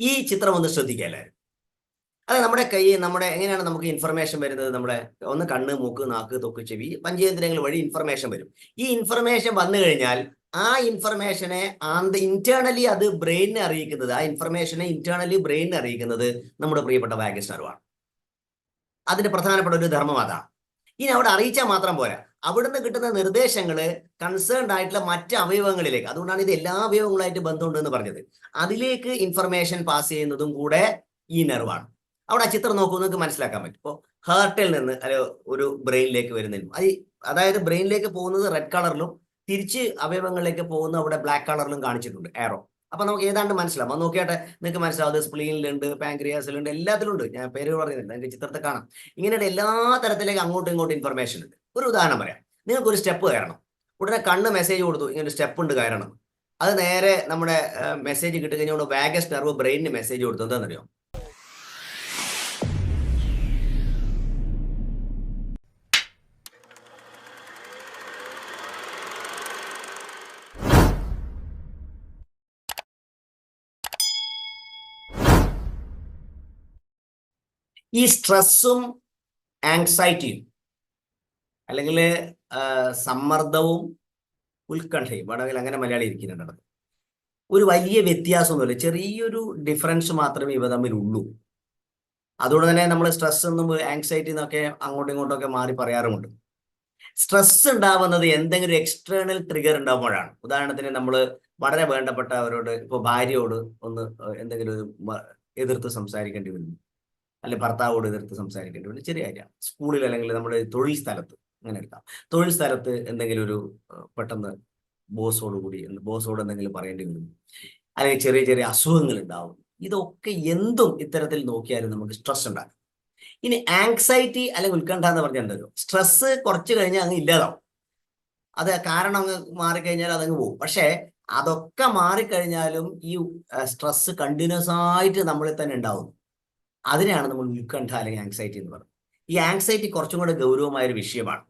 ഈ ചിത്രം ഒന്ന് ശ്രദ്ധിക്കല്ലേ അത് നമ്മുടെ കൈ നമ്മുടെ എങ്ങനെയാണ് നമുക്ക് ഇൻഫർമേഷൻ വരുന്നത്? നമ്മുടെ ഒന്ന് കണ്ണ് മൂക്ക് നാക്ക് തൊക്ക് ചെവി പഞ്ചേന്ദ്രിയങ്ങൾ വഴി ഇൻഫർമേഷൻ വരും. ഈ ഇൻഫർമേഷൻ വന്നു കഴിഞ്ഞാൽ ആ ഇൻഫർമേഷനെ ആന്ത ഇന്റേണലി അത് ബ്രെയിനിനെ അറിയിക്കുന്നത് ആ ഇൻഫർമേഷനെ ഇന്റേണലി ബ്രെയിനിനെ അറിയിക്കുന്നത് നമ്മുടെ പ്രിയപ്പെട്ട വാഗസ് അതിന്റെ പ്രധാനപ്പെട്ട ഒരു ധർമ്മം അതാണ്. ഇനി അവിടെ അറിയിച്ചാൽ മാത്രം പോരാ. അവിടുന്ന് കിട്ടുന്ന നിർദ്ദേശങ്ങൾ കൺസേൺഡ് ആയിട്ടുള്ള മറ്റ് അവയവങ്ങളിലേക്ക് അതുകൊണ്ടാണ് ഇത് എല്ലാ അവയവങ്ങളായിട്ട് ബന്ധമുണ്ടെന്ന് പറഞ്ഞത്. അതിലേക്ക് ഇൻഫർമേഷൻ പാസ് ചെയ്യുന്നതും കൂടെ ഈ നെർവാണ് അവിടെ ആ ചിത്രം നോക്കുമ്പോൾ നിങ്ങൾക്ക് മനസ്സിലാക്കാൻ പറ്റും. ഇപ്പോൾ ഹേർട്ടിൽ നിന്ന് അല്ലെ ഒരു ബ്രെയിനിലേക്ക് വരുന്നതിനും അത് അതായത് ബ്രെയിനിലേക്ക് പോകുന്നത് റെഡ് കളറിലും തിരിച്ച് അവയവങ്ങളിലേക്ക് പോകുന്ന അവിടെ ബ്ലാക്ക് കളറിലും കാണിച്ചിട്ടുണ്ട് ആരോ അപ്പൊ നമുക്ക് ഏതാണ്ട് മനസ്സിലാവും. അത് നോക്കിയാട്ടെ നിങ്ങൾക്ക് മനസ്സിലാവും. സ്പ്ലീനിലുണ്ട് പാങ്ക്രിയാസിലുണ്ട് എല്ലാത്തിലും ഉണ്ട്. ഞാൻ പേര് പറയുന്നില്ല എന്റെ ചിത്രത്തെ കാണാം. ഇങ്ങനെയുള്ള എല്ലാ തരത്തിലേക്ക് അങ്ങോട്ടും ഇങ്ങോട്ടും ഇൻഫർമേഷൻ ഉണ്ട്. ഒരു ഉദാഹരണം പറയാം. നിങ്ങൾക്ക് ഒരു സ്റ്റെപ്പ് കയറണം. ഉടനെ കണ്ണ് മെസ്സേജ് കൊടുത്തു ഇങ്ങനെ സ്റ്റെപ്പ് ഉണ്ട് കയറണം. അത് നേരെ നമ്മുടെ മെസ്സേജ് കിട്ടി കഴിഞ്ഞാൽ വാഗസ് നെർവ് ബ്രെയിനിന് മെസ്സേജ് കൊടുത്തു. എന്താണെന്നറിയോ? ഈ സ്ട്രെസ്സും ആങ്സൈറ്റിയും അല്ലെങ്കിൽ സമ്മർദ്ദവും ഉത്കണ്ഠയും വേണമെങ്കിൽ അങ്ങനെ മലയാളി ഇരിക്കുന്നുണ്ട് ഒരു വലിയ വ്യത്യാസമൊന്നുമില്ല. ചെറിയൊരു ഡിഫറൻസ് മാത്രമേ ഇവ തമ്മിലുള്ളൂ. അതുകൊണ്ട് തന്നെ നമ്മൾ സ്ട്രെസ് എന്നും ആങ്സൈറ്റി എന്നൊക്കെ അങ്ങോട്ടും ഇങ്ങോട്ടും ഒക്കെ മാറി പറയാറുമുണ്ട്. സ്ട്രെസ് ഉണ്ടാവുന്നത് എന്തെങ്കിലും ഒരു എക്സ്റ്റേണൽ ട്രിഗർ ഉണ്ടാകുമ്പോഴാണ് ഉദാഹരണത്തിന് നമ്മൾ വളരെ വേണ്ടപ്പെട്ട അവരോട് ഇപ്പോൾ ഭാര്യയോട് ഒന്ന് എന്തെങ്കിലും ഒരു എതിർത്ത് സംസാരിക്കേണ്ടി വരുന്നു അല്ലെങ്കിൽ ഭർത്താവോട് എതിർത്ത് സംസാരിക്കേണ്ടി വരുന്നു ചെറിയ കാര്യമാണ് സ്കൂളിൽ അല്ലെങ്കിൽ നമ്മുടെ തൊഴിൽ സ്ഥലത്ത് അങ്ങനെ എടുക്കാം. തൊഴിൽ സ്ഥലത്ത് എന്തെങ്കിലും ഒരു പെട്ടെന്ന് ബോസോട് കൂടി ബോസോട് എന്തെങ്കിലും പറയേണ്ടി വരും. അല്ലെങ്കിൽ ചെറിയ ചെറിയ അസുഖങ്ങൾ ഉണ്ടാവും. ഇതൊക്കെ എന്തും ഇത്തരത്തിൽ നോക്കിയാലും നമുക്ക് സ്ട്രെസ് ഉണ്ടാകും ഇനി ആങ്സൈറ്റി അല്ലെങ്കിൽ ഉത്കണ്ഠ എന്ന് പറഞ്ഞാൽ എന്തല്ലോ സ്ട്രെസ് കുറച്ച് കഴിഞ്ഞാൽ അങ്ങ് ഇല്ലാതാവും. അത് കാരണം അങ്ങ് മാറിക്കഴിഞ്ഞാൽ അതങ്ങ് പോകും. പക്ഷേ അതൊക്കെ മാറിക്കഴിഞ്ഞാലും ഈ സ്ട്രെസ് കണ്ടിന്യൂസ് ആയിട്ട് നമ്മളിൽ തന്നെ ഉണ്ടാവും അതിനെയാണ് നമ്മൾ ഉത്കണ്ഠ അല്ലെങ്കിൽ ആങ്സൈറ്റി എന്ന് പറയുന്നത്. ഈ ആങ്സൈറ്റി കുറച്ചും കൂടെ ഗൗരവമായ ഒരു വിഷയമാണ്.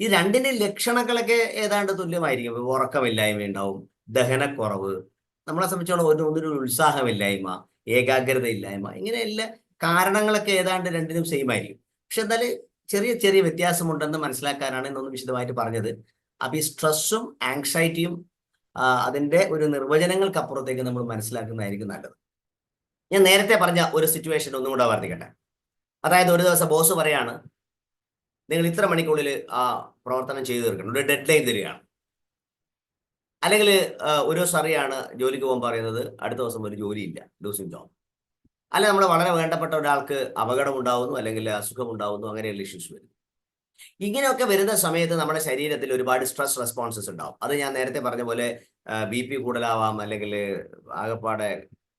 ഈ രണ്ടിന്റെ ലക്ഷണങ്ങളൊക്കെ ഏതാണ്ട് തുല്യമായിരിക്കും. ഉറക്കമില്ലായ്മ ഉണ്ടാവും ദഹനക്കുറവ് നമ്മളെ സംബന്ധിച്ചോളം ഒരു ഒന്നിനൊരു ഉത്സാഹമില്ലായ്മ ഏകാഗ്രത ഇല്ലായ്മ ഇങ്ങനെയുള്ള കാരണങ്ങളൊക്കെ ഏതാണ്ട് രണ്ടിനും സെയിം ആയിരിക്കും. പക്ഷെ എന്നാൽ ചെറിയ ചെറിയ വ്യത്യാസമുണ്ടെന്ന് മനസ്സിലാക്കാനാണ് ഇന്നൊന്ന് വിശദമായിട്ട് പറഞ്ഞത്. അപ്പൊ ഈ സ്ട്രെസ്സും ആങ്സൈറ്റിയും അതിന്റെ ഒരു നിർവചനങ്ങൾക്കപ്പുറത്തേക്ക് നമ്മൾ മനസ്സിലാക്കുന്നതായിരിക്കും നല്ലത്. ഞാൻ നേരത്തെ പറഞ്ഞ ഒരു സിറ്റുവേഷൻ ഒന്നും കൂടെ വർദ്ധിക്കട്ടെ. അതായത് ഒരു ദിവസം ബോസ് പറയാണ് നിങ്ങൾ ഇത്ര മണിക്കുള്ളിൽ ആ പ്രവർത്തനം ചെയ്തു തീർക്കണം. ഒരു ഡെഡ് ലൈൻ തരികയാണ്. അല്ലെങ്കിൽ ഒരു ദിവസം അറിയാണ് ജോലിക്ക് പോകാൻ പറയുന്നത് അടുത്ത ദിവസം ഒരു ജോലിയില്ല ലൂസിങ് ജോബ് അല്ല നമ്മൾ വളരെ വേണ്ടപ്പെട്ട ഒരാൾക്ക് അപകടം ഉണ്ടാവുന്നു അല്ലെങ്കിൽ അസുഖം ഉണ്ടാവുന്നു അങ്ങനെയുള്ള ഇഷ്യൂസ് വരും. ഇങ്ങനെയൊക്കെ വരുന്ന സമയത്ത് നമ്മുടെ ശരീരത്തിൽ ഒരുപാട് സ്ട്രെസ് റെസ്പോൺസസ് ഉണ്ടാവും. അത് ഞാൻ നേരത്തെ പറഞ്ഞ പോലെ ബി പി കൂടുതലാവാം അല്ലെങ്കിൽ ആകപ്പാടെ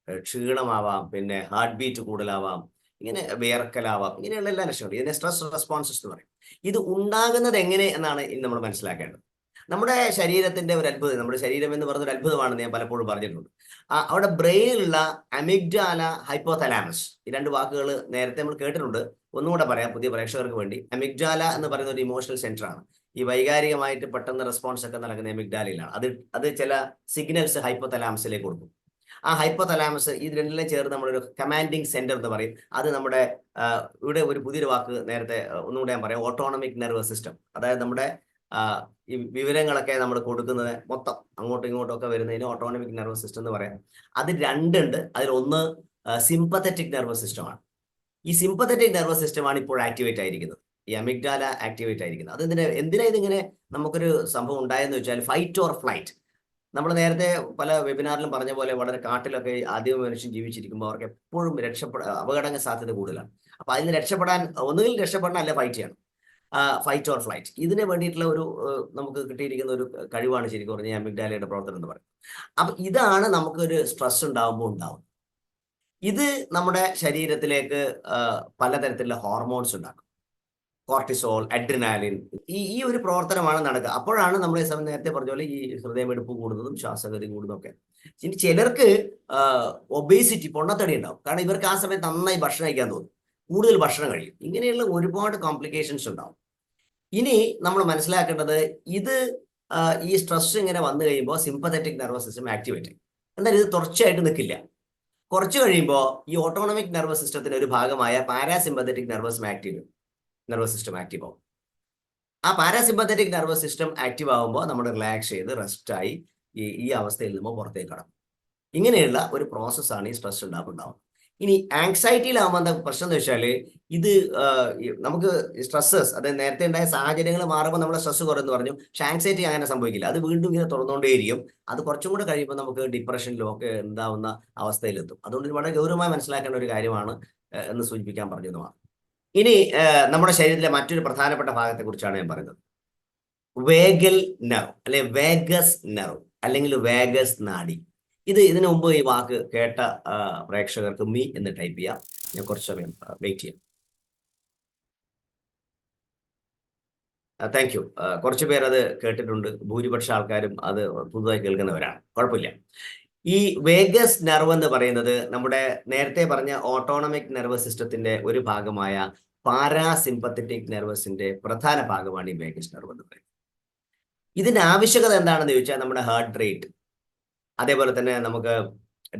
ക്ഷീണമാവാം പിന്നെ ഹാർട്ട് ബീറ്റ് കൂടുതലാവാം ഇങ്ങനെ വിയർക്കലാവാം ഇങ്ങനെയുള്ള എല്ലാ ലക്ഷണങ്ങളും ഇതിനെ സ്ട്രെസ് റെസ്പോൺസസ് എന്ന് പറയും. ഇത് ഉണ്ടാകുന്നത് എങ്ങനെ എന്നാണ് ഇനി നമ്മൾ മനസ്സിലാക്കേണ്ടത്. നമ്മുടെ ശരീരത്തിന്റെ ഒരു അത്ഭുതം നമ്മുടെ ശരീരം എന്ന് പറഞ്ഞ ഒരു അത്ഭുതമാണെന്ന് ഞാൻ പലപ്പോഴും പറഞ്ഞിട്ടുണ്ട്. അവിടെ ബ്രെയിനിലുള്ള അമിഗ്ഡാല ഹൈപ്പോതലാമസ് ഈ രണ്ട് വാക്കുകൾ നേരത്തെ നമ്മൾ കേട്ടിട്ടുണ്ട്. ഒന്നുകൂടെ പറയാം പുതിയ പ്രേക്ഷകർക്ക് വേണ്ടി. അമിഗ്ഡാല എന്ന് പറയുന്ന ഒരു ഇമോഷണൽ സെന്റർ ആണ്. ഈ വൈകാരികമായിട്ട് പെട്ടെന്ന് റെസ്പോൺസ് ഒക്കെ നടക്കുന്ന അമിഗ്ഡാലയിലാണ്. അത് അത് ചില സിഗ്നൽസ് ഹൈപ്പോതലാമസിലേക്ക് കൊടുക്കും. ആ ഹൈപ്പോതലാമസ് ഇത് രണ്ടിലും ചേർന്ന് നമ്മളൊരു കമാൻഡിങ് സെന്റർ എന്ന് പറയും. അത് നമ്മുടെ ഇവിടെ ഒരു പുതിയൊരു വാക്ക് നേരത്തെ ഒന്നുകൂടെ ഞാൻ പറയാം. ഓട്ടോണമിക് നെർവസ് സിസ്റ്റം അതായത് നമ്മുടെ ഈ വിവരങ്ങളൊക്കെ നമ്മൾ കൊടുക്കുന്നത് മൊത്തം അങ്ങോട്ടും ഇങ്ങോട്ടും ഒക്കെ വരുന്നതിന് ഓട്ടോണമിക് നെർവസ് സിസ്റ്റം എന്ന് പറയാം. അത് രണ്ടുണ്ട്. അതിൽ ഒന്ന് സിമ്പത്തറ്റിക് നെർവസ് സിസ്റ്റമാണ് ഈ സിമ്പത്തറ്റിക് നെർവസ് സിസ്റ്റമാണ് ഇപ്പോൾ ആക്ടിവേറ്റ് ആയിരിക്കുന്നത്. ഈ അമിഗ്ഡാല ആക്ടിവേറ്റ് ആയിരിക്കുന്നത്. അത് എന്തിനാ എന്തിനാ ഇതിങ്ങനെ നമുക്കൊരു സംഭവം ഉണ്ടായെന്ന് വെച്ചാൽ ഫൈറ്റ് ഓർ ഫ്ലൈറ്റ് നമ്മൾ നേരത്തെ പല വെബിനാറിലും പറഞ്ഞ പോലെ വളരെ കാട്ടിലൊക്കെ ആദ്യം മനുഷ്യൻ ജീവിച്ചിരിക്കുമ്പോൾ അവർക്ക് എപ്പോഴും രക്ഷപ്പെടാൻ അപകടങ്ങൾ സാധ്യത കൂടുതലാണ്. അപ്പൊ അതിന് രക്ഷപ്പെടാൻ ഒന്നുകിൽ രക്ഷപ്പെടണം അല്ലെ ഫൈറ്റ് ചെയ്യണം. ഫൈറ്റ് ഓർ ഫ്ലൈറ്റ് ഇതിന് വേണ്ടിയിട്ടുള്ള ഒരു നമുക്ക് കിട്ടിയിരിക്കുന്ന ഒരു കഴിവാണ് ശരിക്കും പറഞ്ഞാൽ അമിഗ്ഡാലയുടെ പ്രവർത്തനം എന്ന് പറയുന്നത്. അപ്പൊ ഇതാണ് നമുക്കൊരു സ്ട്രെസ് ഉണ്ടാകുമ്പോൾ ഉണ്ടാവും ഇത് നമ്മുടെ ശരീരത്തിലേക്ക് പലതരത്തിലുള്ള ഹോർമോൺസ് ഉണ്ടാക്കും. കോർട്ടിസോൾ അഡ്രിനാലിൻ ഈ ഈ ഒരു പ്രവർത്തനമാണ് നടക്കുക. അപ്പോഴാണ് നമ്മൾ ഈ സമയം നേരത്തെ പറഞ്ഞ പോലെ ഈ ഹൃദയമെടുപ്പ് കൂടുന്നതും ശ്വാസഗതി കൂടുന്നതും ഒക്കെ ഇനി ചിലർക്ക് ഒബേസിറ്റി പൊണ്ണത്തടി ഉണ്ടാവും. കാരണം ഇവർക്ക് ആ സമയത്ത് നന്നായി ഭക്ഷണം കഴിക്കാൻ തോന്നും. കൂടുതൽ ഭക്ഷണം കഴിയും. ഇങ്ങനെയുള്ള ഒരുപാട് കോംപ്ലിക്കേഷൻസ് ഉണ്ടാവും. ഇനി നമ്മൾ മനസ്സിലാക്കേണ്ടത് ഇത് ഈ സ്ട്രെസ് ഇങ്ങനെ വന്നു കഴിയുമ്പോൾ സിമ്പത്തറ്റിക് നെർവസ് സിസ്റ്റം ആക്ടിവേറ്റ് ആയി എന്നാൽ ഇത് തുടർച്ചയായിട്ട് നിൽക്കില്ല. കുറച്ച് കഴിയുമ്പോൾ ഈ ഓട്ടോണമിക് നെർവസ് സിസ്റ്റത്തിന്റെ ഒരു ഭാഗമായ parasympathetic nervous active nervous system active ആവും. ആ പാരാസിമ്പത്തറ്റിക് നെർവസ് സിസ്റ്റം ആക്റ്റീവ് ആകുമ്പോൾ നമ്മൾ റിലാക്സ് ചെയ്ത് റെസ്റ്റായി ഈ ഈ അവസ്ഥയിൽ നിന്ന് പുറത്തേക്ക് കടക്കും. ഇങ്ങനെയുള്ള ഒരു പ്രോസസ്സാണ് ഈ സ്ട്രെസ് ഉണ്ടാകുന്നുണ്ടാവുന്നത് ഇനി ആങ്സൈറ്റിയിലാവുമ്പോൾ എന്താ പ്രശ്നം എന്ന് വെച്ചാൽ ഇത് നമുക്ക് സ്ട്രെസ്സസ് അതായത് നേരത്തെ ഉണ്ടായ സാഹചര്യങ്ങൾ മാറുമ്പോൾ നമ്മുടെ സ്ട്രെസ് കുറയെന്ന് പറഞ്ഞു. പക്ഷെ ആങ്സൈറ്റി അങ്ങനെ സംഭവിക്കില്ല. അത് വീണ്ടും ഇങ്ങനെ തുറന്നുകൊണ്ടേയിരിക്കും. അത് കുറച്ചും കൂടെ കഴിയുമ്പോൾ നമുക്ക് ഡിപ്രഷനിലൊക്കെ ഉണ്ടാവുന്ന അവസ്ഥയിലെത്തും. അതുകൊണ്ട് വളരെ ഗൗരവമായി മനസ്സിലാക്കേണ്ട ഒരു കാര്യമാണ് എന്ന് സൂചിപ്പിക്കാൻ പറഞ്ഞതുമാണ്. ഇനി നമ്മുടെ ശരീരത്തിലെ മറ്റൊരു പ്രധാനപ്പെട്ട ഭാഗത്തെ കുറിച്ചാണ് ഞാൻ പറയുന്നത്. വേഗൽ നെർവ് അല്ലെ വേഗസ് നെർവ് അല്ലെങ്കിൽ വേഗസ് നാഡി. ഇത് ഇതിനു മുമ്പ് ഈ വാക്ക് കേട്ട പ്രേക്ഷകർക്ക് മീ എന്ന് ടൈപ്പ് ചെയ്യാം. ഞാൻ കുറച്ച് സമയം വെയിറ്റ് ചെയ്യാം. താങ്ക് യു കുറച്ച് പേർ അത് കേട്ടിട്ടുണ്ട്. ഭൂരിപക്ഷ ആൾക്കാരും അത് പുതുതായി കേൾക്കുന്നവരാണ്. കുഴപ്പമില്ല. ഈ വേഗസ് നെർവ് എന്ന് പറയുന്നത് നമ്മുടെ നേരത്തെ പറഞ്ഞ ഓട്ടോണമിക് നെർവസ് സിസ്റ്റത്തിന്റെ ഒരു ഭാഗമായ പാരാസിമ്പത്തറ്റിക് നെർവസിന്റെ പ്രധാന ഭാഗമാണ് ഈ വേഗസ് നെർവ് എന്ന് പറയുന്നത്. ഇതിന്റെ ആവശ്യകത എന്താണെന്ന് ചോദിച്ചാൽ നമ്മുടെ ഹാർട്ട് റേറ്റ് അതേപോലെ തന്നെ നമുക്ക്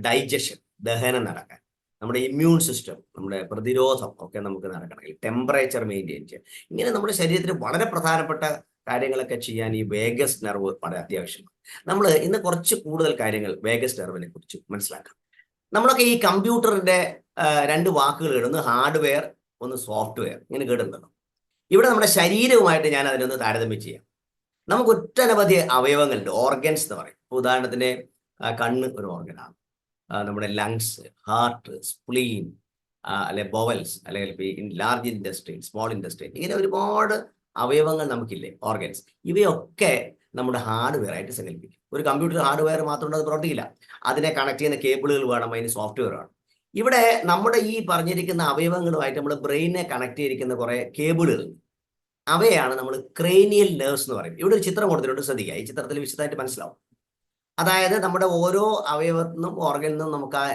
ഡൈജഷൻ ദഹനം നടക്കാൻ നമ്മുടെ ഇമ്മ്യൂൺ സിസ്റ്റം നമ്മുടെ പ്രതിരോധം ഒക്കെ നമുക്ക് നടക്കണമെങ്കിൽ ടെമ്പറേച്ചർ മെയിന്റെയിൻ ചെയ്യാൻ. ഇങ്ങനെ നമ്മുടെ ശരീരത്തിന് വളരെ പ്രധാനപ്പെട്ട കാര്യങ്ങളൊക്കെ ചെയ്യാൻ ഈ വേഗസ് നെർവ് വളരെ അത്യാവശ്യമാണ്. നമ്മൾ ഇന്ന് കുറച്ച് കൂടുതൽ കാര്യങ്ങൾ വേഗസ് നെർവിനെ കുറിച്ച് മനസ്സിലാക്കാം. നമ്മളൊക്കെ ഈ കമ്പ്യൂട്ടറിന്റെ രണ്ട് വാക്കുകൾ ഇടുന്നു ഹാർഡ്വെയർ ഒന്ന് സോഫ്റ്റ്വെയർ ഇങ്ങനെ കേട്ടിട്ടുണ്ടല്ലോ. ഇവിടെ നമ്മുടെ ശരീരവുമായിട്ട് ഞാൻ അതിനൊന്ന് താരതമ്യം ചെയ്യാം. നമുക്ക് ഒറ്റനവധി അവയവങ്ങളുണ്ട്. ഓർഗൻസ് എന്ന് പറയും. ഉദാഹരണത്തിന് കണ്ണ് ഒരു ഓർഗനാണ് നമ്മുടെ ലങ്സ് ഹാർട്ട് സ്പ്ലീൻ അല്ലെ ബോവൽസ് അല്ലെങ്കിൽ ലാർജ് ഇൻഡസ്ട്രി സ്മോൾ ഇൻഡസ്ട്രി ഇങ്ങനെ ഒരുപാട് അവയവങ്ങൾ നമുക്കില്ലേ ഓർഗൻസ് ഇവയൊക്കെ നമ്മുടെ ഹാർഡ്വെയർ ആയിട്ട് സങ്കല്പിക്കും. ഒരു കമ്പ്യൂട്ടർ ഹാർഡ്വെയർ മാത്രം അത് പ്രവർത്തിക്കില്ല. അതിനെ കണക്ട് ചെയ്യുന്ന കേബിളുകൾ വേണം അതിന് സോഫ്റ്റ്വെയർ വേണം. ഇവിടെ നമ്മുടെ ഈ പറഞ്ഞിരിക്കുന്ന അവയവങ്ങളുമായിട്ട് നമ്മൾ ബ്രെയിനെ കണക്ട് ചെയ്തിരിക്കുന്ന കുറെ കേബിളുകൾ. അവയാണ് നമ്മൾ ക്രേനിയൽ നെർവ്സ് എന്ന് പറയും. ഇവിടെ ഒരു ചിത്രം കൊടുത്തിട്ടുണ്ട് ശ്രദ്ധിക്കുക. ഈ ചിത്രത്തിൽ വിശദമായിട്ട് മനസ്സിലാവും. അതായത് നമ്മുടെ ഓരോ അവയവത്തിനും ഓർഗനിൽ നിന്നും നമുക്ക് ആ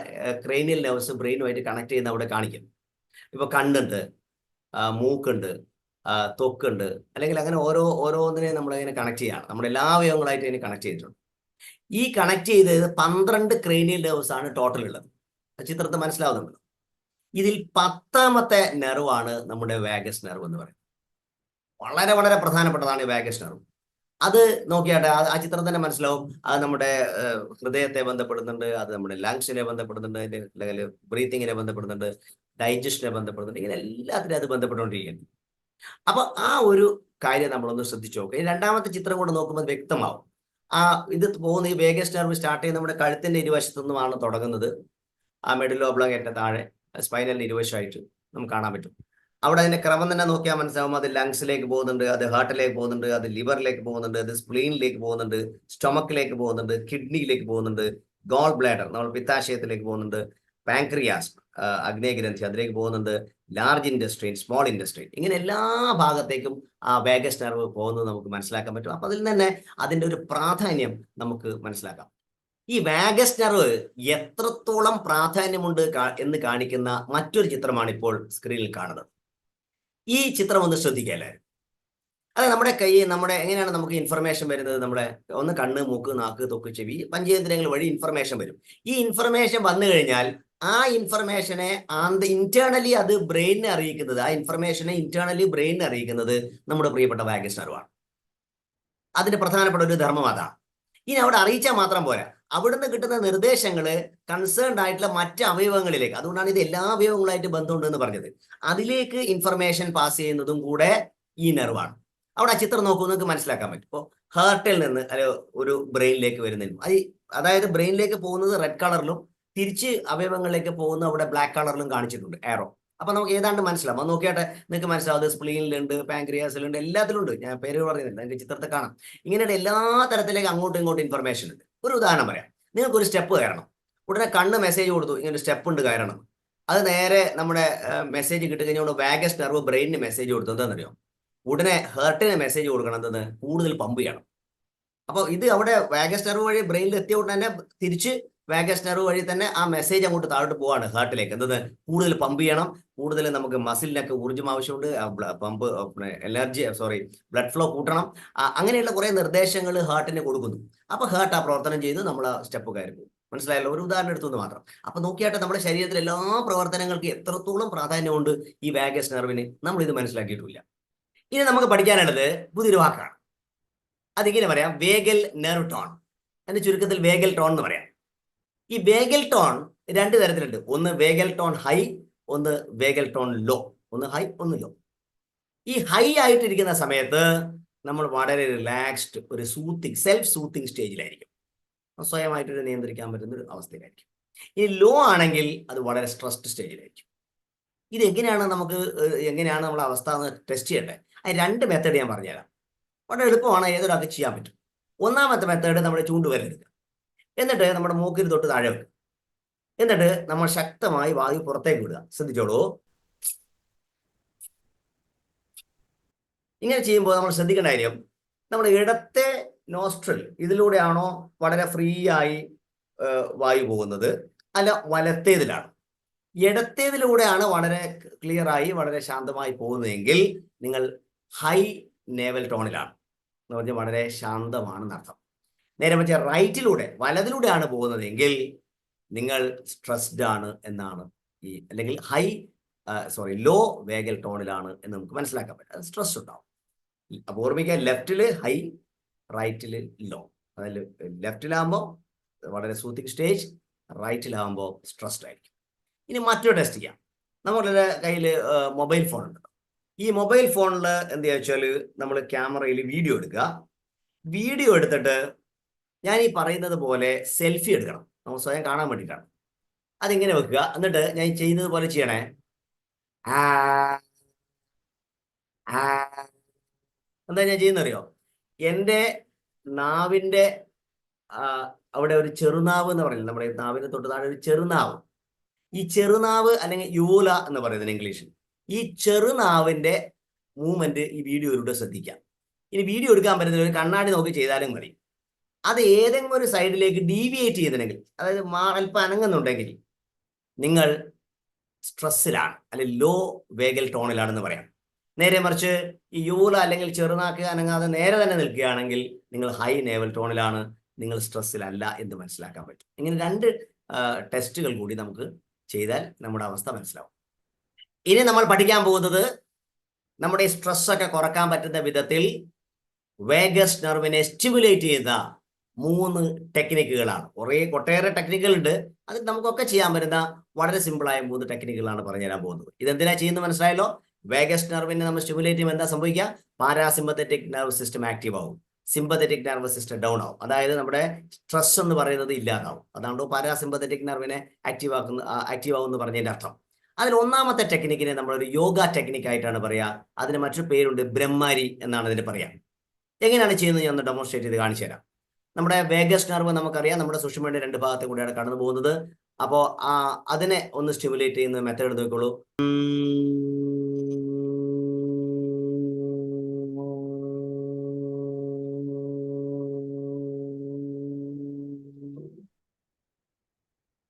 ക്രേനിയൽ നെർവ്സ് ബ്രെയിനുമായിട്ട് കണക്ട് ചെയ്യുന്ന അവിടെ കാണിക്കും. ഇപ്പൊ കണ്ണുണ്ട് മൂക്കുണ്ട് തൊക്കുണ്ട് അല്ലെങ്കിൽ അങ്ങനെ ഓരോ ഓരോന്നിനെ നമ്മൾ അതിനെ കണക്ട് ചെയ്യാണ് നമ്മുടെ എല്ലാ അവയവങ്ങളായിട്ട് അതിനെ കണക്ട് ചെയ്തിട്ടുണ്ട്. ഈ കണക്ട് ചെയ്തത് പന്ത്രണ്ട് ക്രേനിയൽ നെർവ്സ് ആണ് ടോട്ടൽ ഉള്ളത്. ചിത്രത്തിൽ മനസ്സിലാവുന്നുണ്ടല്ലോ. ഇതിൽ പത്താമത്തെ നെർവാണ് നമ്മുടെ വാഗസ് നെർവ് എന്ന് പറയുന്നത്. വളരെ വളരെ പ്രധാനപ്പെട്ടതാണ് ഈ വാഗസ് നെർവ്. അത് നോക്കിയാട്ടെ ആ- ചിത്രം തന്നെ മനസ്സിലാവും. അത് നമ്മുടെ ഹൃദയത്തെ ബന്ധപ്പെടുന്നുണ്ട് അത് നമ്മുടെ ലങ്സിനെ ബന്ധപ്പെടുന്നുണ്ട് അല്ലെങ്കിൽ ബ്രീത്തിങ്ങിനെ ബന്ധപ്പെടുന്നുണ്ട് ഡൈജഷനെ ബന്ധപ്പെടുന്നുണ്ട് ഇങ്ങനെ എല്ലാത്തിനും അത് ബന്ധപ്പെട്ടുകൊണ്ടിരിക്കുന്നു. അപ്പൊ ആ ഒരു കാര്യം നമ്മളൊന്ന് ശ്രദ്ധിച്ചു നോക്കുക ഇനി രണ്ടാമത്തെ ചിത്രം കൂടെ നോക്കുമ്പോൾ വ്യക്തമാവും. ആ ഇത് പോകുന്ന ഈ വേഗസ് നെർവ് സ്റ്റാർട്ട് ചെയ്യുന്ന നമ്മുടെ കഴുത്തിന്റെ ഇരുവശത്തു നിന്നുമാണ് തുടങ്ങുന്നത്. ആ മെഡിൽ ബ്ലഗേറ്റ താഴെ സ്പൈനലിന് ഇരുവശമായിട്ട് നമുക്ക് കാണാൻ പറ്റും. അവിടെ അതിന്റെ ക്രമം തന്നെ നോക്കിയാൽ മനസ്സിലാവും. അത് ലങ്സിലേക്ക് പോകുന്നുണ്ട് അത് ഹാർട്ടിലേക്ക് പോകുന്നുണ്ട് അത് ലിവറിലേക്ക് പോകുന്നുണ്ട് അത് സ്പ്ലീനിലേക്ക് പോകുന്നുണ്ട് സ്റ്റൊമക്കിലേക്ക് പോകുന്നുണ്ട് കിഡ്നിയിലേക്ക് പോകുന്നുണ്ട് ഗോൾ ബ്ലാഡർ നമ്മൾ പിത്താശയത്തിലേക്ക് പോകുന്നുണ്ട് പാങ്ക്രിയാസ് അഗ്നേയഗ്രന്ഥി അതിലേക്ക് പോകുന്നുണ്ട് ലാർജ് ഇൻഡസ്ട്രി സ്മോൾ ഇൻഡസ്ട്രി ഇങ്ങനെ എല്ലാ ഭാഗത്തേക്കും ആ വേഗസ് നെർവ് പോകുന്നത് നമുക്ക് മനസ്സിലാക്കാൻ പറ്റും. അപ്പൊ അതിൽ തന്നെ അതിന്റെ ഒരു പ്രാധാന്യം നമുക്ക് മനസ്സിലാക്കാം. ഈ വാഗസ് നെർവ് എത്രത്തോളം പ്രാധാന്യമുണ്ട് എന്ന് കാണിക്കുന്ന മറ്റൊരു ചിത്രമാണ് ഇപ്പോൾ സ്ക്രീനിൽ കാണുന്നത്. ഈ ചിത്രം ഒന്ന് ശ്രദ്ധിക്കുക എല്ലാവരും അതെ നമ്മുടെ കൈ നമ്മുടെ എങ്ങനെയാണ് നമുക്ക് ഇൻഫർമേഷൻ വരുന്നത്? നമ്മുടെ ഒന്ന് കണ്ണ് മൂക്ക് നാക്ക് തൊക്ക് ചെവി പഞ്ചേന്ദ്രിയങ്ങൾ വഴി ഇൻഫർമേഷൻ വരും. ഈ ഇൻഫർമേഷൻ വന്നു കഴിഞ്ഞാൽ ആ ഇൻഫർമേഷനെ ആന്ത ഇന്റേണലി അത് ബ്രെയിനിനെ അറിയിക്കുന്നത് ആ ഇൻഫർമേഷനെ ഇന്റേണലി ബ്രെയിനിനെ അറിയിക്കുന്നത് നമ്മുടെ പ്രിയപ്പെട്ട വാഗസ് നെർവാണ് അതിന്റെ പ്രധാനപ്പെട്ട ഒരു ധർമ്മം അതാണ്. ഇനി അവിടെ അറിയിച്ചാൽ മാത്രം പോരാ. അവിടുന്ന് കിട്ടുന്ന നിർദ്ദേശങ്ങൾ കൺസേൺഡ് ആയിട്ടുള്ള മറ്റ് അവയവങ്ങളിലേക്ക് അതുകൊണ്ടാണ് ഇത് എല്ലാ അവയവങ്ങളായിട്ട് ബന്ധമുണ്ട് എന്ന് പറഞ്ഞത്. അതിലേക്ക് ഇൻഫർമേഷൻ പാസ് ചെയ്യുന്നതും കൂടെ ഈ നെർവാണ് അവിടെ ആ ചിത്രം നോക്കുമ്പോൾ നിങ്ങൾക്ക് മനസ്സിലാക്കാൻ പറ്റും. ഇപ്പോൾ ഹേർട്ടിൽ നിന്ന് അല്ലെ ഒരു ബ്രെയിനിലേക്ക് വരുന്നതിനും അത് അതായത് ബ്രെയിനിലേക്ക് പോകുന്നത് റെഡ് കളറിലും തിരിച്ച് അവയവങ്ങളിലേക്ക് പോകുന്ന അവിടെ ബ്ലാക്ക് കളറിലും കാണിച്ചിട്ടുണ്ട് ആരോ അപ്പൊ നമുക്ക് ഏതാണ്ട് മനസ്സിലാവും. അത് നോക്കിയാട്ടെ നിങ്ങൾക്ക് മനസ്സിലാവും. സ്പ്ലീനിലുണ്ട് പാങ്ക്രിയാസിലുണ്ട് എല്ലാത്തിലുണ്ട് ഞാൻ പേര് പറയുന്നില്ല നിങ്ങൾക്ക് ചിത്രത്തെ കാണാം. ഇങ്ങനെയുള്ള എല്ലാ തരത്തിലേക്ക് അങ്ങോട്ടും ഇങ്ങോട്ടും ഇൻഫർമേഷൻ ഉണ്ട്. ഒരു ഉദാഹരണം പറയാം. നിങ്ങൾക്ക് ഒരു സ്റ്റെപ്പ് കയറണം. ഉടനെ കണ്ണ് മെസ്സേജ് കൊടുത്തു ഇങ്ങനെ സ്റ്റെപ്പ് ഉണ്ട് കയറണം. അത് നേരെ നമ്മുടെ മെസ്സേജ് കിട്ടി കഴിഞ്ഞാൽ വാഗസ് നെർവ് ബ്രെയിനിന് മെസ്സേജ് കൊടുത്തു. എന്താണെന്നറിയോ? ഉടനെ ഹേർട്ടിന് മെസ്സേജ് കൊടുക്കണം. എന്തെന്ന്? കൂടുതൽ പമ്പ് ചെയ്യണം. അപ്പോൾ ഇത് അവിടെ വാഗസ് നെർവ് വഴി ബ്രെയിനിൽ എത്തിയ ഉടനെ തിരിച്ച് വാഗസ് നെർവ് വഴി തന്നെ ആ മെസ്സേജ് അങ്ങോട്ട് താഴോട്ട് പോവാണ് ഹാർട്ടിലേക്ക് എന്തത് കൂടുതൽ പമ്പ് ചെയ്യണം. കൂടുതൽ നമുക്ക് മസിലിനൊക്കെ ഊർജം ആവശ്യമുണ്ട്. Pump energy sorry blood flow കൂട്ടണം. അങ്ങനെയുള്ള കുറെ നിർദ്ദേശങ്ങൾ ഹാർട്ടിന് കൊടുക്കുന്നു. അപ്പൊ ഹാർട്ട് ആ പ്രവർത്തനം ചെയ്ത് നമ്മൾ ആ സ്റ്റെപ്പ് കയറി പോകും. മനസ്സിലായല്ലോ? ഒരു ഉദാഹരണം എടുത്തു മാത്രം. അപ്പൊ നോക്കിയാട്ടെ നമ്മുടെ ശരീരത്തിലെ എല്ലാ പ്രവർത്തനങ്ങൾക്ക് എത്രത്തോളം പ്രാധാന്യമുണ്ട് ഈ വാഗസ് നെർവിന് നമ്മൾ ഇത് മനസ്സിലാക്കിയിട്ടില്ല. ഇനി നമുക്ക് പഠിക്കാനുള്ളത് പുതിയൊരു വാക്കാണ്. അതിങ്ങനെ പറയാം? വേഗൽ നെർവ് ടോൺ അതിന്റെ ചുരുക്കത്തിൽ വേഗൽ ടോൺ എന്ന് പറയാം. ഈ വേഗൽ ടോൺ രണ്ട് തരത്തിലുണ്ട്. ഒന്ന് വേഗൽ ടോൺ ഹൈ ഒന്ന് വേഗൽ ടോൺ ലോ. ഒന്ന് ഹൈ ഒന്ന് ലോ. ഈ ഹൈ ആയിട്ടിരിക്കുന്ന സമയത്ത് നമ്മൾ വളരെ റിലാക്സ്ഡ് ഒരു സൂത്തിങ് സെൽഫ് സൂത്തിങ് സ്റ്റേജിലായിരിക്കും സ്വയമായിട്ട് നിയന്ത്രിക്കാൻ പറ്റുന്ന ഒരു അവസ്ഥയിലായിരിക്കും. ഇനി ലോ ആണെങ്കിൽ അത് വളരെ സ്ട്രെസ്ഡ് സ്റ്റേജിലായിരിക്കും ഇത് എങ്ങനെയാണ് നമുക്ക് എങ്ങനെയാണ് നമ്മുടെ അവസ്ഥ എന്ന് ടെസ്റ്റ് ചെയ്യേണ്ടത് അത് രണ്ട് മെത്തേഡ് ഞാൻ പറഞ്ഞുതരാം. വളരെ എളുപ്പമാണ് ഏതൊരാൾക്ക് ചെയ്യാൻ പറ്റും. ഒന്നാമത്തെ മെത്തേഡ് നമ്മുടെ ചൂണ്ടുവരെടുക്കുക എന്നിട്ട് നമ്മുടെ മൂക്കിന് തൊട്ട് താഴെ വെക്കുക എന്നിട്ട് നമ്മൾ ശക്തമായി വായു പുറത്തേക്ക് വിടുക. ശ്രദ്ധിച്ചോളൂ. ഇങ്ങനെ ചെയ്യുമ്പോൾ നമ്മൾ ശ്രദ്ധിക്കേണ്ട കാര്യം നമ്മുടെ ഇടത്തെ നോസ്ട്രൽ ഇതിലൂടെയാണോ വളരെ ഫ്രീ ആയി വായു പോകുന്നത്? അല്ല വലത്തേതിലാണ്. ഇടത്തേതിലൂടെയാണ് വളരെ ക്ലിയർ ആയി വളരെ ശാന്തമായി പോകുന്നതെങ്കിൽ നിങ്ങൾ ഹൈ നേവൽ ടോണിലാണ് എന്ന് പറഞ്ഞാൽ വളരെ ശാന്തമാണ് അർത്ഥം നേരെ മറിച്ച് റൈറ്റിലൂടെ വലതിലൂടെയാണ് പോകുന്നതെങ്കിൽ നിങ്ങൾ സ്ട്രെസ്ഡ് ആണ് എന്നാണ് ഈ അല്ലെങ്കിൽ ഹൈ സോറി ലോ വേഗൽ ടോണിലാണ് എന്ന് നമുക്ക് മനസ്സിലാക്കാൻ പറ്റും. സ്ട്രെസ് ഉണ്ടാവും. അപ്പൊ ഓർമ്മിക്കുക ലെഫ്റ്റിൽ ഹൈ റൈറ്റിൽ ലോ അതായത് ലെഫ്റ്റിലാകുമ്പോൾ വളരെ സൂത്തിങ് സ്റ്റേജ് റൈറ്റിലാകുമ്പോൾ സ്ട്രെസ്ഡ് ആയിരിക്കും. ഇനി മറ്റൊരു ടെസ്റ്റ് ചെയ്യാം. നമ്മളുടെ കയ്യിൽ മൊബൈൽ ഫോൺ ഉണ്ട്. ഈ മൊബൈൽ ഫോണിൽ എന്ത് വെച്ചാൽ നമ്മൾ ക്യാമറയിൽ വീഡിയോ എടുക്കുക. വീഡിയോ എടുത്തിട്ട് ഞാൻ ഈ പറയുന്നത് പോലെ സെൽഫി എടുക്കണം. നമ്മൾ സ്വയം കാണാൻ വേണ്ടിയിട്ടാണ്. അതിങ്ങനെ വെക്കുക? എന്നിട്ട് ഞാൻ ചെയ്യുന്നത് പോലെ ചെയ്യണേ. എന്താ ഞാൻ ചെയ്യുന്നറിയോ? എന്റെ നാവിന്റെ അവിടെ ഒരു ചെറുനാവ് എന്ന് പറയുന്നത് നമ്മുടെ നാവിന്റെ തൊട്ട് താഴെ ഒരു ചെറുനാവ്. ഈ ചെറുനാവ് അല്ലെങ്കിൽ യൂല എന്ന് പറയുന്നത് ഇംഗ്ലീഷിൽ. ഈ ചെറുനാവിന്റെ മൂവ്മെന്റ് ഈ വീഡിയോയിലൂടെ ശ്രദ്ധിക്കാം. ഇനി വീഡിയോ എടുക്കാൻ പറ്റുന്ന ഒരു കണ്ണാടി നോക്കി ചെയ്താലും മതി. അത് ഏതെങ്കിലും ഒരു സൈഡിലേക്ക് ഡീവിയേറ്റ് ചെയ്തിട്ടുണ്ടെങ്കിൽ അതായത് അല്പം അനങ്ങുന്നുണ്ടെങ്കിൽ നിങ്ങൾ സ്ട്രെസ്സിലാണ് അല്ലെങ്കിൽ ലോ വേഗൽ ടോണിലാണെന്ന് പറയാം. നേരെ മറിച്ച് ഈ യൂല അല്ലെങ്കിൽ ചെറുനാക്ക് അനങ്ങാതെ നേരെ തന്നെ നിൽക്കുകയാണെങ്കിൽ നിങ്ങൾ ഹൈ നേവൽ ടോണിലാണ് നിങ്ങൾ സ്ട്രെസ്സിലല്ല എന്ന് മനസ്സിലാക്കാൻ പറ്റും. ഇങ്ങനെ രണ്ട് ടെസ്റ്റുകൾ കൂടി നമുക്ക് ചെയ്താൽ നമ്മുടെ അവസ്ഥ മനസ്സിലാവും. ഇനി നമ്മൾ പഠിക്കാൻ പോകുന്നത് നമ്മുടെ സ്ട്രെസ്സൊക്കെ കുറയ്ക്കാൻ പറ്റുന്ന വിധത്തിൽ വേഗസ് നെർവിനെ സ്റ്റിമുലേറ്റ് ചെയ്യുന്ന മൂന്ന് ടെക്നിക്കുകളാണ്. കുറേ ഒട്ടേറെ ടെക്നിക്കുകൾ ഉണ്ട് അത് നമുക്കൊക്കെ ചെയ്യാൻ പറ്റുന്ന വളരെ സിമ്പിളായ മൂന്ന് ടെക്നിക്കുകളാണ് പറഞ്ഞു തരാൻ പോകുന്നത്. ഇതെന്തിനാ ചെയ്യുന്നത് മനസ്സിലായല്ലോ? വേഗസ് നെർവിനെ നമ്മൾ സ്റ്റിമുലേറ്റ് ചെയ്യുമ്പോൾ എന്താ സംഭവിക്കുക? പാരാസിമ്പത്തറ്റിക് നെർവ് സിസ്റ്റം ആക്റ്റീവ് ആവും. സിമ്പത്തറ്റിക് നെർവ് സിസ്റ്റം ഡൗൺ ആവും. അതായത് നമ്മുടെ സ്ട്രെസ് എന്ന് പറയുന്നത് ഇല്ലാതാവും. അതാണ് പാരാസിമ്പത്തറ്റിക് നെർവിനെ ആക്റ്റീവ് ആക്കുന്ന ആക്റ്റീവ് ആവും എന്ന് പറഞ്ഞതിന്റെ അർത്ഥം. അതിൽ ഒന്നാമത്തെ ടെക്നിക്കിനെ നമ്മൾ ഒരു യോഗ ടെക്നിക്ക് ആയിട്ടാണ് പറയുക. അതിന് മറ്റൊരു പേരുണ്ട് ബ്രഹ്മാരി എന്നാണ് ഇതിന് പറയാം എങ്ങനെയാണ് ചെയ്യുന്നത്? ഞാൻ ഒന്ന് ഡെമോൺസ്ട്രേറ്റ് ചെയ്ത് കാണിച്ചു തരാം. നമ്മുടെ വേഗസ് നെർവ് നമുക്കറിയാം. നമ്മുടെ സുഷമയുടെ രണ്ട് ഭാഗത്തെ കൂടെയാണ് കടന്നു പോകുന്നത്. അപ്പോൾ ആ അതിനെ ഒന്ന് സ്റ്റിമുലേറ്റ് ചെയ്യുന്ന മെത്തേഡ്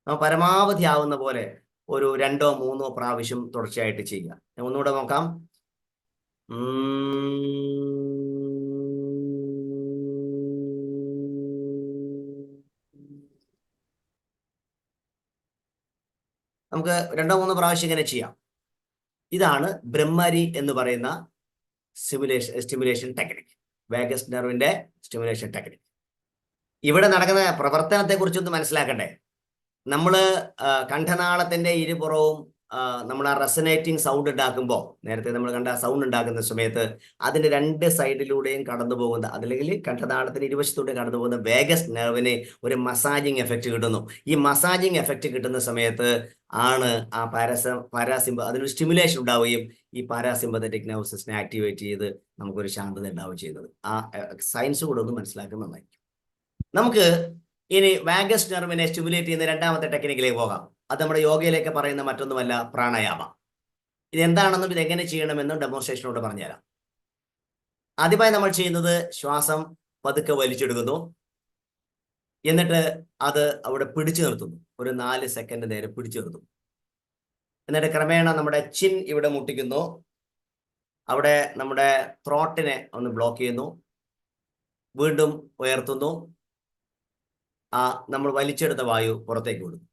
നമ്മൾ പരമാവധി ആവുന്ന പോലെ ഒരു രണ്ടോ മൂന്നോ പ്രാവശ്യം തുടർച്ചയായിട്ട് ചെയ്യുക. ഒന്നുകൂടെ നോക്കാം. നമുക്ക് രണ്ടോ മൂന്നോ പ്രാവശ്യം ഇങ്ങനെ ചെയ്യാം. ഇതാണ് ബ്രഹ്മരി എന്ന് പറയുന്ന സ്റ്റിമുലേഷൻ സ്റ്റിമുലേഷൻ ടെക്നിക് വേഗസ് നെർവിന്റെ സ്റ്റിമുലേഷൻ ടെക്നിക് ഇവിടെ നടക്കുന്ന പ്രവർത്തനത്തെ കുറിച്ചൊന്ന് മനസ്സിലാക്കണ്ടേ നമ്മൾ കണ്ഠനാളത്തിന്റെ ഇരുപുറവും നമ്മൾ ആ റെസനേറ്റിംഗ് സൗണ്ട് ഉണ്ടാക്കുമ്പോൾ നേരത്തെ നമ്മൾ കണ്ട സൗണ്ട് ഉണ്ടാക്കുന്ന സമയത്ത് അതിന്റെ രണ്ട് സൈഡിലൂടെയും കടന്നു പോകുന്ന അതല്ലെങ്കിൽ കണ്ഠനാടത്തിന് ഇരുവശത്തൂടെ കടന്നു പോകുന്ന വേഗസ് നെർവിന് ഒരു മസാജിങ് എഫക്റ്റ് കിട്ടുന്നു. ഈ മസാജിങ് എഫക്റ്റ് കിട്ടുന്ന സമയത്ത് ആണ് ആ പാരാസ പാരാസിമ്പ അതിനൊരു സ്റ്റിമുലേഷൻ ഉണ്ടാവുകയും ഈ പാരാസിമ്പത്തറ്റിക് നെർവ് സിസ്റ്റം ആക്ടിവേറ്റ് ചെയ്ത് നമുക്കൊരു ശാന്തത ഉണ്ടാവുകയും ചെയ്യുന്നത്. ആ സയൻസ് കൂടെ ഒന്ന് മനസ്സിലാക്കുന്നതായിരിക്കും നമുക്ക് ഇനി വാഗസ് നെർവിനെ സ്റ്റിമുലേറ്റ് ചെയ്യുന്ന രണ്ടാമത്തെ ടെക്നിക്കിലേക്ക് പോകാം. അത് നമ്മുടെ യോഗയിലേക്ക് പറയുന്ന മറ്റൊന്നുമല്ല പ്രാണായാമ. ഇത് എന്താണെന്നും ഇത് എങ്ങനെ ചെയ്യണമെന്നും ഡെമോൺസ്ട്രേഷനോട് പറഞ്ഞുതരാം. ആദ്യമായി നമ്മൾ ചെയ്യുന്നത് ശ്വാസം പതുക്കെ വലിച്ചെടുക്കുന്നു. എന്നിട്ട് അത് അവിടെ പിടിച്ചു നിർത്തുന്നു. ഒരു നാല് സെക്കൻഡ് നേരെ പിടിച്ചു നിർത്തുന്നു. എന്നിട്ട് ക്രമേണ നമ്മുടെ ചിൻ ഇവിടെ മുട്ടിക്കുന്നു. അവിടെ നമ്മുടെ ത്രോട്ടിനെ ഒന്ന് ബ്ലോക്ക് ചെയ്യുന്നു. വീണ്ടും ഉയർത്തുന്നു. ആ നമ്മൾ വലിച്ചെടുത്ത വായു പുറത്തേക്ക് വിടുന്നു.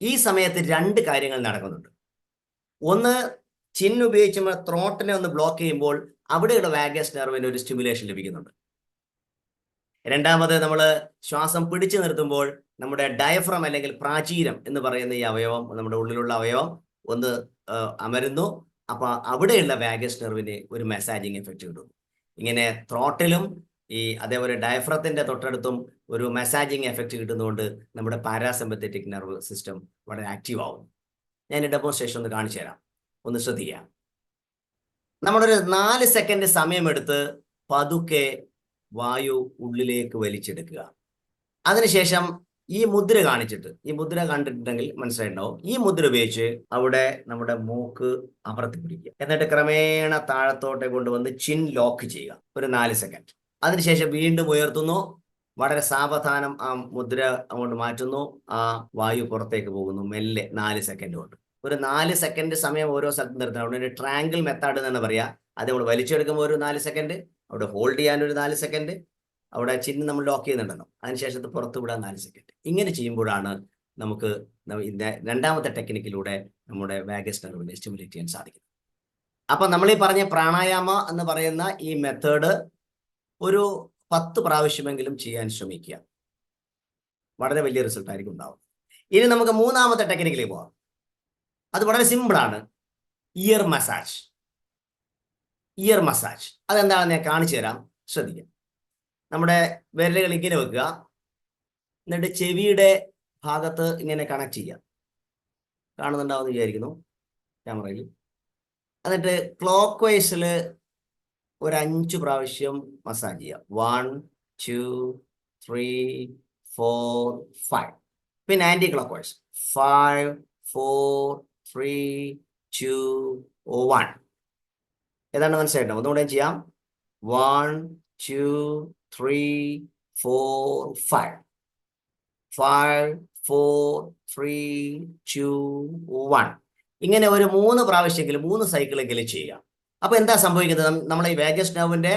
ഈ സമയത്ത് രണ്ട് കാര്യങ്ങൾ നടക്കുന്നുണ്ട്. ഒന്ന് ചിൻ ഉപയോഗിച്ച് നമ്മൾ ത്രോട്ടിനെ ഒന്ന് ബ്ലോക്ക് ചെയ്യുമ്പോൾ അവിടെയുള്ള വാഗസ് നെർവിന് ഒരു സ്റ്റിമുലേഷൻ ലഭിക്കുന്നുണ്ട്. രണ്ടാമത് നമ്മൾ ശ്വാസം പിടിച്ചു നിർത്തുമ്പോൾ നമ്മുടെ ഡയഫ്രം അല്ലെങ്കിൽ പ്രാചീരം എന്ന് പറയുന്ന ഈ അവയവം നമ്മുടെ ഉള്ളിലുള്ള അവയവം ഒന്ന് അമരുന്നു. അപ്പൊ അവിടെയുള്ള വാഗസ് നെർവിന് ഒരു മെസ്സാജിങ് എഫക്റ്റ് കിട്ടുന്നു. ഇങ്ങനെ ത്രോട്ടിലും ഈ അതേപോലെ ഡയഫ്രത്തിന്റെ തൊട്ടടുത്തും ഒരു മസാജിങ് എഫക്റ്റ് കിട്ടുന്നതുകൊണ്ട് നമ്മുടെ പാരാസെമ്പത്തറ്റിക് നെർവ് സിസ്റ്റം വളരെ ആക്റ്റീവ് ആവും. ഞാൻ ഡെമോൺസ്ട്രേഷൻ ഒന്ന് കാണിച്ചു തരാം. ഒന്ന് ശ്രദ്ധിക്കുക. നമ്മളൊരു നാല് സെക്കൻഡ് സമയമെടുത്ത് പതുക്കെ വായു ഉള്ളിലേക്ക് വലിച്ചെടുക്കുക. അതിനുശേഷം ഈ മുദ്ര കാണിച്ചിട്ട് ഈ മുദ്ര കണ്ടിട്ടുണ്ടെങ്കിൽ മനസ്സിലായിട്ടുണ്ടാവും. ഈ മുദ്ര ഉപയോഗിച്ച് അവിടെ നമ്മുടെ മൂക്ക് അമർത്തി പിടിക്കുക. എന്നിട്ട് ക്രമേണ താഴത്തോട്ടെ കൊണ്ടുവന്ന് ചിൻ ലോക്ക് ചെയ്യുക. ഒരു നാല് സെക്കൻഡ് അതിനുശേഷം വീണ്ടും ഉയർത്തുന്നു. വളരെ സാവധാനം ആ മുദ്ര അങ്ങോട്ട് മാറ്റുന്നു. ആ വായു പുറത്തേക്ക് പോകുന്നു. മെല്ലെ നാല് സെക്കൻഡ് കൊണ്ട്. ഒരു നാല് സെക്കൻഡ് സമയം ഓരോ സ്ഥലത്തും നിർത്തണം. അവിടെ ഒരു ട്രാങ്കിൾ മെത്തേഡ് എന്ന് പറയാം. അത് നമ്മൾ വലിച്ചെടുക്കുമ്പോൾ ഒരു നാല് സെക്കൻഡ് അവിടെ ഹോൾഡ് ചെയ്യാൻ ഒരു നാല് സെക്കൻഡ് അവിടെ ചിഹ്നം നമ്മൾ ലോക്ക് ചെയ്യുന്നുണ്ടല്ലോ. അതിനുശേഷം അത് പുറത്ത് വിടാൻ നാല് സെക്കൻഡ് ഇങ്ങനെ ചെയ്യുമ്പോഴാണ് നമുക്ക് രണ്ടാമത്തെ ടെക്നിക്കിലൂടെ നമ്മുടെ വാഗസ് നെർവിനെ സ്റ്റിമുലേറ്റ് ചെയ്യാൻ സാധിക്കുന്നത്. അപ്പൊ നമ്മൾ ഈ പറഞ്ഞ പ്രാണായാമ എന്ന് പറയുന്ന ഈ മെത്തേഡ് ഒരു പത്ത് പ്രാവശ്യമെങ്കിലും ചെയ്യാൻ ശ്രമിക്കുക. വളരെ വലിയ റിസൾട്ട് ആയിരിക്കും ഉണ്ടാവും ഇനി നമുക്ക് മൂന്നാമത്തെ ടെക്നിക്കിലേക്ക് പോവാം അത് വളരെ സിമ്പിളാണ് ഇയർ മസാജ് ഇയർ മസാജ് അതെന്താണെന്ന് ഞാൻ കാണിച്ചു തരാം. ശ്രദ്ധിക്കാം നമ്മുടെ വിരലുകൾ ഇങ്ങനെ വെക്കുക. എന്നിട്ട് ചെവിയുടെ ഭാഗത്ത് ഇങ്ങനെ കണക്ട് ചെയ്യാം കാണുന്നുണ്ടാവുമെന്ന് വിചാരിക്കുന്നു. ക്യാമറയിൽ. എന്നിട്ട് ക്ലോക്ക് വൈസിൽ ഒരു അഞ്ച് പ്രാവശ്യം മസാജ് ചെയ്യാം. One two three four five. പിന്നെ anticlockwise five four three two one. ഏതാണ്ട് മനസ്സിലായിട്ടോ ഒന്നുകൂടെ ചെയ്യാം. One two three four five. Five four three two one. ഇങ്ങനെ ഒരു മൂന്ന് പ്രാവശ്യമെങ്കിലും മൂന്ന് സൈക്കിളെങ്കിലും ചെയ്യുക അപ്പൊ എന്താ സംഭവിക്കുന്നത്? നമ്മളെ ഈ വേഗസ് നെർവിന്റെ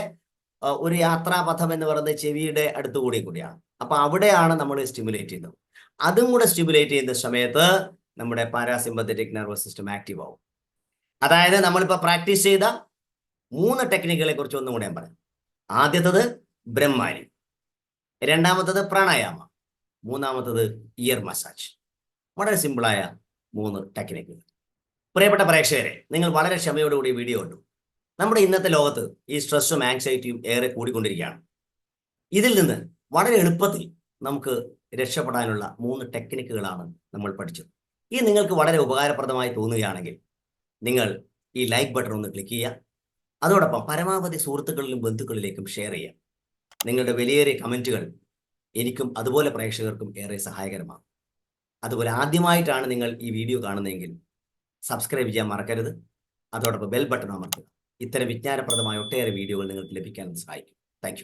ആ, ഒരു യാത്രാപഥം എന്ന് പറയുന്നത് ചെവിയുടെ അടുത്ത് കൂടി കൂടിയാണ്. അപ്പൊ അവിടെയാണ് നമ്മൾ സ്റ്റിമുലേറ്റ് ചെയ്യുന്നത്. അതും കൂടെ സ്റ്റിമുലേറ്റ് ചെയ്യുന്ന സമയത്ത് നമ്മുടെ പാരാസിമ്പത്തറ്റിക് നെർവസ് സിസ്റ്റം ആക്റ്റീവ് ആവും. അതായത് നമ്മളിപ്പോ പ്രാക്ടീസ് ചെയ്ത മൂന്ന് ടെക്നിക്കുകളെ കുറിച്ച് ഒന്നും കൂടെ ഞാൻ പറയാം. ആദ്യത്തത് ബ്രഹ്മാരി രണ്ടാമത്തത് പ്രാണായാമ. മൂന്നാമത്തത് ഇയർ മസാജ് വളരെ സിമ്പിളായ മൂന്ന് ടെക്നിക്കുകൾ പ്രിയപ്പെട്ട പ്രേക്ഷകരെ നിങ്ങൾ വളരെ ക്ഷമയോടുകൂടി വീഡിയോ കണ്ടു. നമ്മുടെ ഇന്നത്തെ ലോകത്ത് ഈ സ്ട്രെസ്സും ആങ്സൈറ്റിയും ഏറെ കൂടിക്കൊണ്ടിരിക്കുകയാണ്. ഇതിൽ നിന്ന് വളരെ എളുപ്പത്തിൽ നമുക്ക് രക്ഷപ്പെടാനുള്ള മൂന്ന് ടെക്നിക്കുകളാണ് നമ്മൾ പഠിച്ചത്. ഈ നിങ്ങൾക്ക് വളരെ ഉപകാരപ്രദമായി തോന്നുകയാണെങ്കിൽ നിങ്ങൾ ഈ ലൈക്ക് ബട്ടൺ ഒന്ന് ക്ലിക്ക് ചെയ്യുക. അതോടൊപ്പം പരമാവധി സുഹൃത്തുക്കളിലും ബന്ധുക്കളിലേക്കും ഷെയർ ചെയ്യുക. നിങ്ങളുടെ വിലയേറിയ കമന്റുകൾ എനിക്കും അതുപോലെ പ്രേക്ഷകർക്കും ഏറെ സഹായകരമാണ്. അതുപോലെ ആദ്യമായിട്ടാണ് നിങ്ങൾ ഈ വീഡിയോ കാണുന്നതെങ്കിൽ സബ്സ്ക്രൈബ് ചെയ്യാൻ മറക്കരുത്. അതോടൊപ്പം ബെൽ ബട്ടൺ അമർത്തുക. ഇത്തരം വിജ്ഞാനപ്രദമായ ഒട്ടേറെ വീഡിയോകൾ നിങ്ങൾക്ക് ലഭിക്കാൻ സഹായിക്കും. താങ്ക്